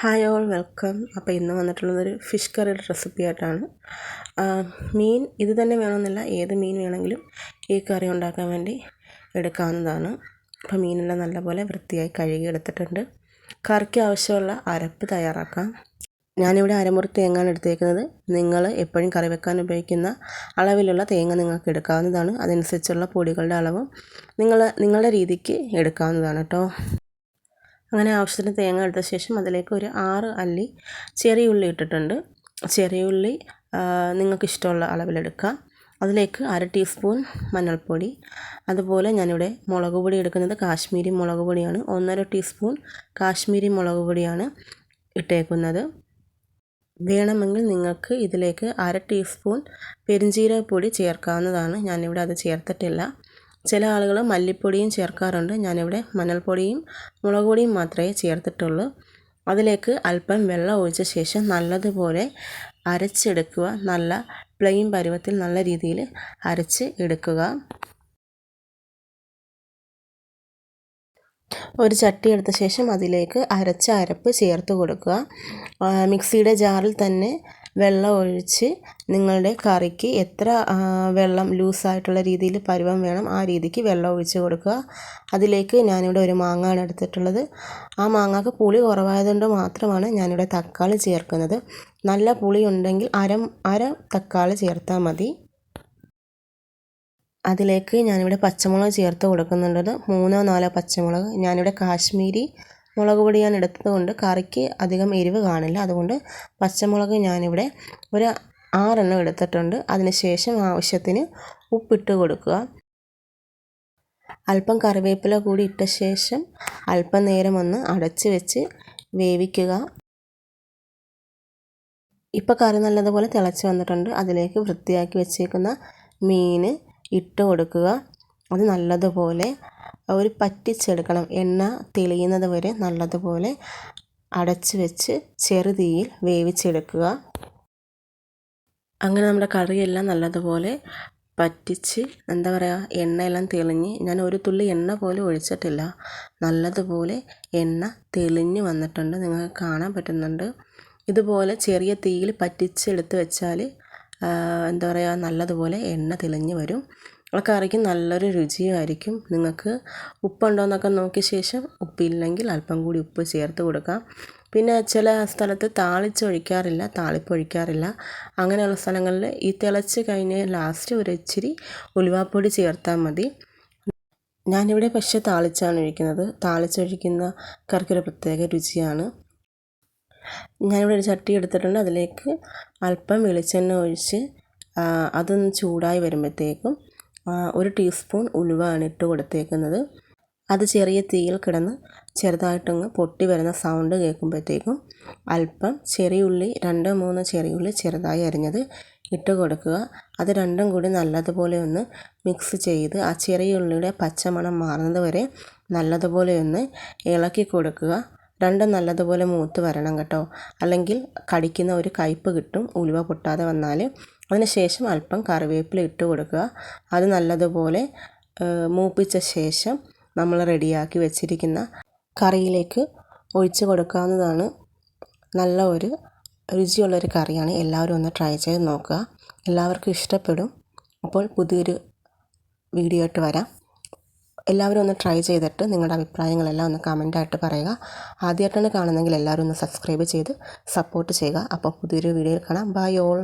Hi all welcome അപ്പോൾ ഇന്ന് വന്നിട്ടുള്ളതൊരു fish കറിയുടെ റെസിപ്പി ആയിട്ടാണ്. മീൻ ഇത് തന്നെ വേണമെന്നില്ല. ഏത് മീൻ വേണമെങ്കിലും ഈ കറി ഉണ്ടാക്കാൻ വേണ്ടി എടുക്കാവുന്നതാണ്. അപ്പോൾ മീനെല്ലാം നല്ലപോലെ വൃത്തിയായി കഴുകി എടുത്തിട്ടുണ്ട്. കറിക്ക് ആവശ്യമുള്ള അരപ്പ് തയ്യാറാക്കാം. ഞാനിവിടെ അരമുറി തേങ്ങയാണ് എടുത്തേക്കുന്നത്. നിങ്ങൾ എപ്പോഴും കറി വെക്കാൻ ഉപയോഗിക്കുന്ന അളവിലുള്ള തേങ്ങ നിങ്ങൾക്ക് എടുക്കാവുന്നതാണ്. അതനുസരിച്ചുള്ള പൊടികളുടെ അളവും നിങ്ങൾ നിങ്ങളുടെ രീതിക്ക് എടുക്കാവുന്നതാണ് കേട്ടോ. അങ്ങനെ ആവശ്യത്തിന് തേങ്ങ എടുത്ത ശേഷം അതിലേക്ക് ഒരു ആറ് അല്ലി ചെറിയ ഉള്ളി ഇട്ടിട്ടുണ്ട്. ചെറിയ ഉള്ളി നിങ്ങൾക്ക് ഇഷ്ടമുള്ള അളവിലെടുക്കുക അതിലേക്ക് അര ടീസ്പൂൺ മഞ്ഞൾപ്പൊടി. അതുപോലെ ഞാനിവിടെ മുളക് പൊടി എടുക്കുന്നത് കാശ്മീരി മുളക് പൊടിയാണ്. ഒന്നര ടീസ്പൂൺ കാശ്മീരി മുളക് പൊടിയാണ് ഇട്ടേക്കുന്നത്. വേണമെങ്കിൽ നിങ്ങൾക്ക് ഇതിലേക്ക് അര ടീസ്പൂൺ പെരിഞ്ജീരകപ്പൊടി ചേർക്കാവുന്നതാണ്. ഞാനിവിടെ അത് ചേർത്തിട്ടില്ല. ചില ആളുകൾ മല്ലിപ്പൊടിയും ചേർക്കാറുണ്ട്. ഞാനിവിടെ മഞ്ഞൾപ്പൊടിയും മുളക് പൊടിയും മാത്രമേ ചേർത്തിട്ടുള്ളൂ. അതിലേക്ക് അല്പം വെള്ളം ഒഴിച്ച ശേഷം നല്ലതുപോലെ അരച്ചെടുക്കുക. നല്ല പ്ലെയിൻ പരുവത്തിൽ നല്ല രീതിയിൽ അരച്ച് എടുക്കുക. ഒരു ചട്ടി എടുത്ത ശേഷം അതിലേക്ക് അരച്ച അരപ്പ് ചേർത്ത് കൊടുക്കുക. മിക്സിയുടെ ജാറിൽ തന്നെ വെള്ളം ഒഴിച്ച് നിങ്ങളുടെ കറിക്ക് എത്ര വെള്ളം ലൂസായിട്ടുള്ള രീതിയിൽ പരുവം വേണം ആ രീതിക്ക് വെള്ളം ഒഴിച്ച് കൊടുക്കുക. അതിലേക്ക് ഞാനിവിടെ ഒരു മാങ്ങയാണ് എടുത്തിട്ടുള്ളത്. ആ മാങ്ങക്ക് പുളി കുറവായതുകൊണ്ട് മാത്രമാണ് ഞാനിവിടെ തക്കാളി ചേർക്കുന്നത്. നല്ല പുളി ഉണ്ടെങ്കിൽ അര അര തക്കാളി ചേർത്താൽ മതി. അതിലേക്ക് ഞാനിവിടെ പച്ചമുളക് ചേർത്ത് കൊടുക്കുന്നുണ്ടത് മൂന്നോ നാലോ പച്ചമുളക്. ഞാനിവിടെ കാശ്മീരി മുളക് പൊടി ഞാൻ എടുത്തത് കൊണ്ട് കറിക്ക് അധികം എരിവ് കാണില്ല. അതുകൊണ്ട് പച്ചമുളക് ഞാനിവിടെ ഒരു ആറെണ്ണം എടുത്തിട്ടുണ്ട്. അതിന് ശേഷം ആവശ്യത്തിന് ഉപ്പിട്ട് കൊടുക്കുക. അല്പം കറിവേപ്പില കൂടി ഇട്ട ശേഷം അല്പം നേരം ഒന്ന് അടച്ച് വെച്ച് വേവിക്കുക. ഇപ്പോൾ കറി നല്ലതുപോലെ തിളച്ച് വന്നിട്ടുണ്ട്. അതിലേക്ക് വൃത്തിയാക്കി വെച്ചേക്കുന്ന മീൻ ഇട്ട് കൊടുക്കുക. അത് നല്ലതുപോലെ ഒരു പറ്റിച്ചെടുക്കണം. എണ്ണ തെളിയുന്നത് വരെ നല്ലതുപോലെ അടച്ച് വെച്ച് ചെറുതീയിൽ വേവിച്ചെടുക്കുക. അങ്ങനെ നമ്മുടെ കറിയെല്ലാം നല്ലതുപോലെ പറ്റിച്ച് എന്താ പറയുക എണ്ണയെല്ലാം തെളിഞ്ഞ് ഞാൻ ഒരു തുള്ളി എണ്ണ പോലും ഒഴിച്ചിട്ടില്ല. നല്ലതുപോലെ എണ്ണ തെളിഞ്ഞ് വന്നിട്ടുണ്ട്. നിങ്ങൾക്ക് കാണാൻ പറ്റുന്നുണ്ട്. ഇതുപോലെ ചെറിയ തീയിൽ പറ്റിച്ചെടുത്ത് വെച്ചാൽ എന്താ പറയുക നല്ലതുപോലെ എണ്ണ തെളിഞ്ഞ് വരും. കറിക്ക് നല്ലൊരു രുചിയായിരിക്കും. നിങ്ങൾക്ക് ഉപ്പുണ്ടോ എന്നൊക്കെ നോക്കിയ ശേഷം ഉപ്പില്ലെങ്കിൽ അല്പം കൂടി ഉപ്പ് ചേർത്ത് കൊടുക്കാം. പിന്നെ ചില സ്ഥലത്ത് താളിച്ചൊഴിക്കാറില്ല താളിപ്പൊഴിക്കാറില്ല. അങ്ങനെയുള്ള സ്ഥലങ്ങളിൽ ഈ തിളച്ച് കഴിഞ്ഞ് ലാസ്റ്റ് ഒരു ഇച്ചിരി ഉലുവാപ്പൊടി ചേർത്താൽ മതി. ഞാനിവിടെ പക്ഷേ താളിച്ചാണ് ഒഴിക്കുന്നത്. താളിച്ചൊഴിക്കുന്ന കറിക്കൊരു പ്രത്യേക രുചിയാണ്. ഞാനിവിടെ ഒരു ചട്ടി എടുത്തിട്ടുണ്ട്. അതിലേക്ക് അല്പം വെളിച്ചെണ്ണ ഒഴിച്ച് അതൊന്ന് ചൂടായി വരുമ്പോഴത്തേക്കും ഒരു ടീസ്പൂൺ ഉലുവയാണ് ഇട്ട് കൊടുത്തേക്കുന്നത്. അത് ചെറിയ തീയിൽ കിടന്ന് ചെറുതായിട്ടങ്ങ് പൊട്ടി വരുന്ന സൗണ്ട് കേൾക്കുമ്പോഴത്തേക്കും അല്പം ചെറിയുള്ളി രണ്ടോ മൂന്നോ ചെറിയുള്ളി ചെറുതായി അരിഞ്ഞത് ഇട്ട് കൊടുക്കുക. അത് രണ്ടും കൂടി നല്ലതുപോലെ ഒന്ന് മിക്സ് ചെയ്ത് ആ ചെറിയ ഉള്ളിയുടെ പച്ചമണം മാറുന്നത് വരെ നല്ലതുപോലെ ഒന്ന് ഇളക്കി കൊടുക്കുക. രണ്ടും നല്ലതുപോലെ മൂത്ത് വരണം കേട്ടോ. അല്ലെങ്കിൽ കടിക്കുന്ന ഒരു കയ്പ്പ് കിട്ടും ഉലുവ പൊട്ടാതെ വന്നാൽ. അതിനുശേഷം അല്പം കറിവേപ്പില ഇട്ട് കൊടുക്കുക. അത് നല്ലതുപോലെ മൂപ്പിച്ച ശേഷം നമ്മൾ റെഡിയാക്കി വെച്ചിരിക്കുന്ന കറിയിലേക്ക് ഒഴിച്ച് കൊടുക്കാവുന്നതാണ്. നല്ല ഒരു രുചിയുള്ളൊരു കറിയാണ്. എല്ലാവരും ഒന്ന് ട്രൈ ചെയ്ത് നോക്കുക. എല്ലാവർക്കും ഇഷ്ടപ്പെടും. അപ്പോൾ പുതിയൊരു വീഡിയോ ആയിട്ട് വരാം. എല്ലാവരും ഒന്ന് ട്രൈ ചെയ്തിട്ട് നിങ്ങളുടെ അഭിപ്രായങ്ങളെല്ലാം ഒന്ന് കമന്റായിട്ട് പറയുക. ആദ്യമായിട്ടാണ് കാണുന്നതെങ്കിൽ എല്ലാവരും ഒന്ന് സബ്സ്ക്രൈബ് ചെയ്ത് സപ്പോർട്ട് ചെയ്യുക. അപ്പോൾ പുതിയൊരു വീഡിയോയിൽ കാണാം. Bye all.